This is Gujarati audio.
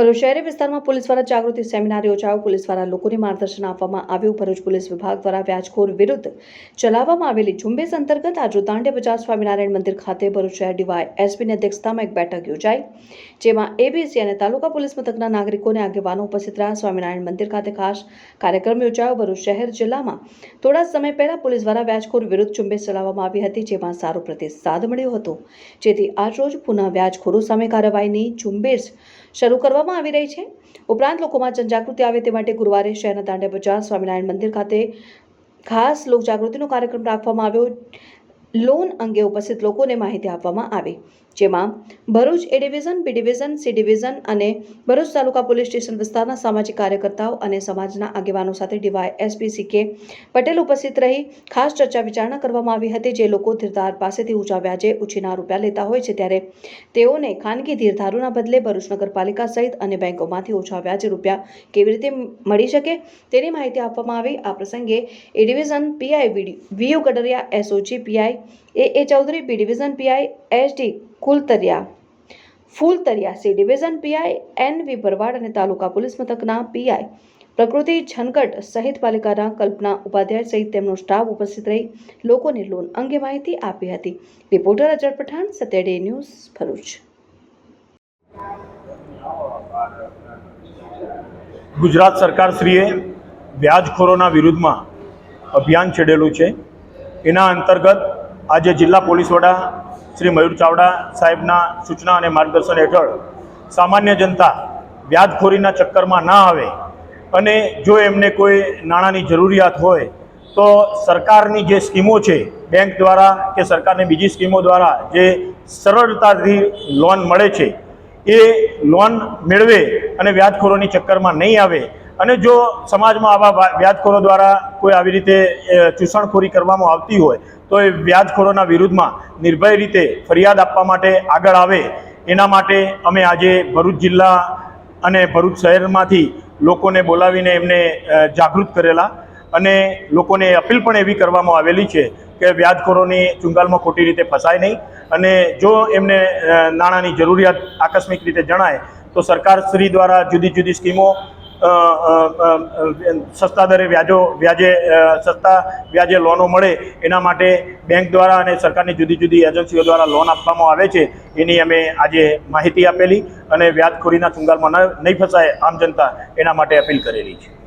ભરૂચ શહેરી વિસ્તારમાં પોલીસ દ્વારા જાગૃતિ સેમિનાર યોજાયો. પોલીસ દ્વારા લોકોને માર્ગદર્શન આપવામાં આવ્યું. ભરૂચ પોલીસ વિભાગ દ્વારા વ્યાજખોર વિરુદ્ધ ચલાવવામાં આવેલી ઝુંબેશ અંતર્ગત આજે દાંડે બજાર સ્વામિનારાયણ મંદિર ખાતે ભરૂચ શહેર ડીવાય એસપીની અધ્યક્ષતામાં એક બેઠક યોજાઈ. જેમાં એબીસી અને તાલુકા પોલીસ મથકના નાગરિકોને આગેવાનો ઉપસ્થિત રહ્યા. સ્વામિનારાયણ મંદિર ખાતે ખાસ કાર્યક્રમ યોજાયો. ભરૂચ શહેર જિલ્લામાં થોડા સમય પહેલા પોલીસ દ્વારા વ્યાજખોર વિરુદ્ધ ઝુંબેશ ચલાવવામાં આવી હતી, જેમાં સારો પ્રતિસાદ મળ્યો હતો. જેથી આજરોજ પુનઃ વ્યાજખોરો સામે કાર્યવાહીની ઝુંબેશ શરૂ કરવામાં આવી રહી છે. ઉપરાંત લોકોમાં જનજાગૃતિ આવે તે માટે ગુરુવારે શહેરના દાંડિયા બજાર, સ્વામિનારાયણ મંદિર ખાતે ખાસ લોકજાગૃતિનો કાર્યક્રમ રાખવામાં આવ્યો. લોન અંગે ઉપસ્થિત લોકોને માહિતી આપવામાં આવી, જેમાં Bharuch A division, B division, C division અને ભરૂચ તાલુકા પોલીસ સ્ટેશન વિસ્તારના સામાજિક કાર્યકર્તાઓ અને સમાજના આગેવાનો સાથે ડીવાય એસપી સી કે પટેલ ઉપસ્થિત રહી ખાસ ચર્ચા વિચારણા કરવામાં આવી હતી. જે લોકો ધીરધાર પાસેથી ઊંચા વ્યાજે ઉછીના રૂપિયા લેતા હોય છે ત્યારે તેઓને ખાનગી ધીરધારોના બદલે ભરૂચ નગરપાલિકા સહિત અને બેંકોમાંથી ઓછા વ્યાજે રૂપિયા કેવી રીતે મળી શકે તેની માહિતી આપવામાં આવી. આ પ્રસંગે A division PI V U Gadariya SOG PI A A Chaudhary, B division PI, S D Kultariya Fultariya C division PI N V Bharwad અને તાલુકા પોલીસ મથકના પીઆઈ પ્રકૃતિ છનકટ સહિત પાલિકાના કલ્પના ઉપાધ્યાય સહિત તેમનો સ્ટાફ ઉપસ્થિત રહી લોકોને લોન અંગે માહિતી આપી હતી. Reporter Azhar Pathan Satyaday news, Bharuch. Gujarat સરકારશ્રીએ વ્યાજખોરોના વિરુદ્ધમાં અભિયાન છેડેલું છે. એના અંતર્ગત આજે જિલ્લા પોલીસ વડા શ્રી મયુર ચાવડા સાહેબના સૂચના અને માર્ગદર્શન હેઠળ સામાન્ય જનતા વ્યાજખોરીના ચક્કરમાં ના આવે અને જો એમને કોઈ નાણાંની જરૂરિયાત હોય તો સરકારની જે સ્કીમો છે, બેંક દ્વારા કે સરકારની બીજી સ્કીમો દ્વારા જે સરળતાથી લોન મળે છે, એ લોન મેળવે અને વ્યાજખોરોની ચક્કરમાં નહીં આવે અને જો સમાજમાં આવા વ્યાજખોરો દ્વારા કોઈ આવી રીતે ચૂસણખોરી કરવામાં આવતી હોય, તો એ વ્યાજખોરોના વિરુદ્ધમાં નિર્ભય રીતે ફરિયાદ આપવા માટે આગળ આવે. એના માટે અમે આજે ભરૂચ જિલ્લા અને ભરૂચ શહેરમાંથી લોકોને બોલાવીને એમને જાગૃત કરેલા અને લોકોને અપીલ પણ એવી કરવામાં આવેલી છે કે વ્યાજખોરોની ચુંગાલમાં ખોટી રીતે ફસાય નહીં અને જો એમને નાણાંની જરૂરિયાત આકસ્મિક રીતે જણાય, તો સરકાર શ્રી દ્વારા જુદી જુદી સ્કીમો સસ્તા દરે વ્યાજો, વ્યાજે સસ્તા વ્યાજે લોનો મળે એના માટે બેંક દ્વારા અને સરકારની જુદી જુદી એજન્સીઓ દ્વારા લોન આપવામાં આવે છે, એની અમે આજે માહિતી આપેલી અને વ્યાજખોરીના ચુંગાલમાં ન, નહીં ફસાય આમ જનતા એના માટે અપીલ કરેલી છે.